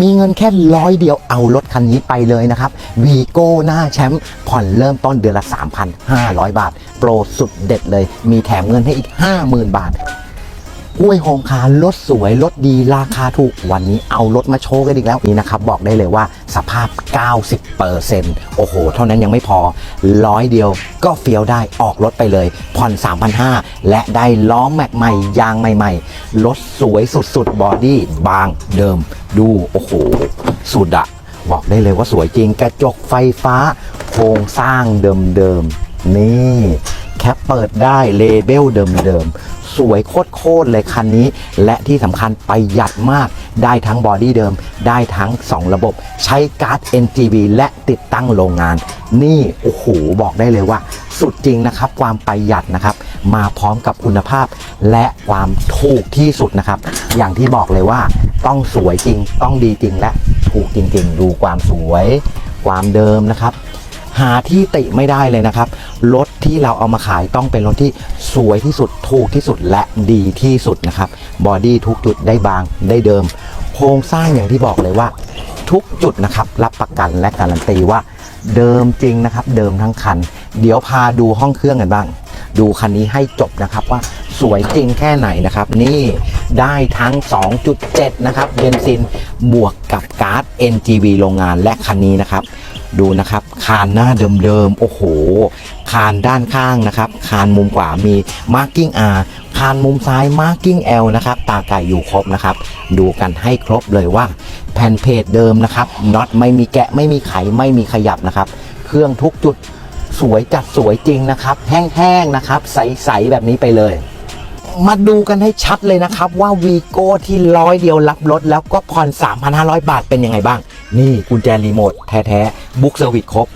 มีเงินแค่ร้อยเดียวเอารถคันนี้ไปเลยนะครับวีโก้หน้าแชมป์ผ่อนเริ่มต้นเดือนละ 3,500 บาท โปรสุดเด็ดเลย มีแถมเงินให้อีก 50,000 บาท กล้วยโฮมคารถสวยรถดีราคาถูกวันนี้เอารถมาโชว์กันอีกแล้วนี่นะครับบอกได้เลยว่าสภาพ 90%โอ้โห เท่านั้นยังไม่พอร้อยเดียวก็เฟี้ยวได้ออกรถไปเลย ผ่อน 3,500 และได้ล้อแม็กใหม่ยางใหม่ๆ รถสวยสุดๆ บอดี้บางเดิม ดู โอ้โห สุดอะบอกได้เลยว่าสวยจริงกระจกไฟฟ้า โครงสร้างเดิมๆ นี่แคปเปิดได้เลเบลเดิม สวยโคตรๆเลยคันนี้ และที่สำคัญประหยัดมาก ได้ทั้งบอดี้เดิม ได้ทั้ง 2 ระบบ ใช้การ์ด NGB และติดตั้งโรงงาน นี่โอ้โหบอกได้เลยว่า สุดจริงนะครับ ความประหยัดนะครับ มาพร้อมกับคุณภาพ และความถูกที่สุดนะครับ อย่างที่บอกเลยว่าต้องสวยจริง ต้องดีจริงและถูกจริง ๆ ดูความสวย ความเดิมนะครับ หาที่ติไม่ได้เลยนะครับ รถที่เราเอามาขายต้องเป็นรถที่สวยที่สุดถูกที่สุดและดีที่สุดนะครับ บอดี้ทุกจุดได้บางได้เดิม โครงสร้างอย่างที่บอกเลยว่า ทุกจุดนะครับ รับประกันและการันตีว่าเดิมจริงนะครับ เดิมทั้งคัน เดี๋ยวพาดูห้องเครื่องกันบ้าง ดูคันนี้ให้จบนะครับว่าสวยจริงแค่ไหนนะครับ นี่ได้ทั้ง 2.7 นะครับเบนซินบวกกับการ์ด NGV โรงงานและคันนี้นะครับ ดูนะครับ คานหน้าเดิมๆ โอ้โห คานด้านข้างนะครับ คานมุมขวามี Marking R คานมุมซ้าย Marking L นะครับ ตาไก่อยู่ครบนะครับ ดูกันให้ครบเลยว่า แผ่นเพจเดิมนะครับ น็อตไม่มีแกะไม่มีไขไม่มีขยับนะครับ เครื่องทุกจุดสวยจัดสวยจริงนะครับ แห้งๆนะครับ ใสๆแบบนี้ไปเลย มาดูกันให้ชัดเลยนะครับว่าวีโก้ที่ร้อยเดียวรับรถแล้วก็ผ่อน 3,500 บาทเป็นยังไงบ้าง นี่กุญแจรีโมทแท้ๆบุ๊กเซอร์วิสครบ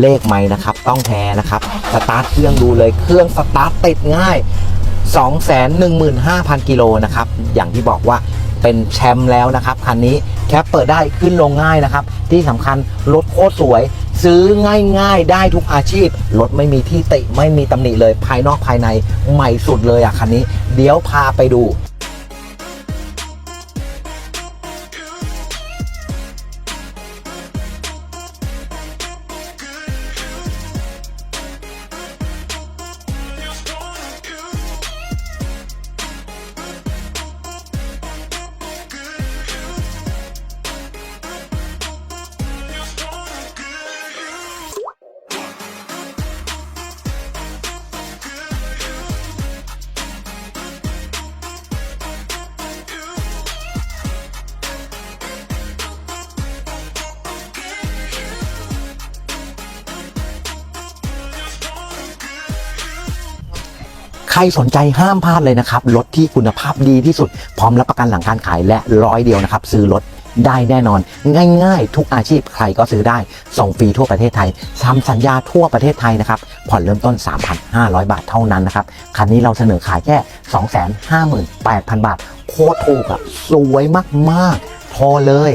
เลขไม่นะครับ ต้องแท้นะครับ สตาร์ทเครื่องดูเลยเครื่องสตาร์ทติดง่าย 215,000 กิโลนะครับ อย่างที่บอกว่าเป็นแชมป์แล้วนะครับคันนี้แคปเปิดได้ขึ้นลงง่ายนะครับ ที่สำคัญรถโคตรสวย ซื้อง่ายๆ ได้ทุกอาชีพ รถไม่มีที่ติไม่มีตำหนิเลยภายนอกภายในใหม่สุดเลยอะคันนี้ เดี๋ยวพาไปดู ครสนใจห้ามพลาดเลยนะครับรถที่คุณภาพดีที่สุด พร้อมรับประกันหลังการขายและร้อยเดียวนะครับ ซื้อรถได้แน่นอน ง่ายๆ ทุกอาชีพใครก็ซื้อได้ ส่งฟรีทั่วประเทศไทยทำสัญญาทั่วประเทศไทยนะครับ ผ่อนเริ่มต้น 3,500 บาทเท่านั้นนะครับ คันนี้เราเสนอขายแค่ 258,000 บาท โคตรถูกอะสวยมากๆโทรเลย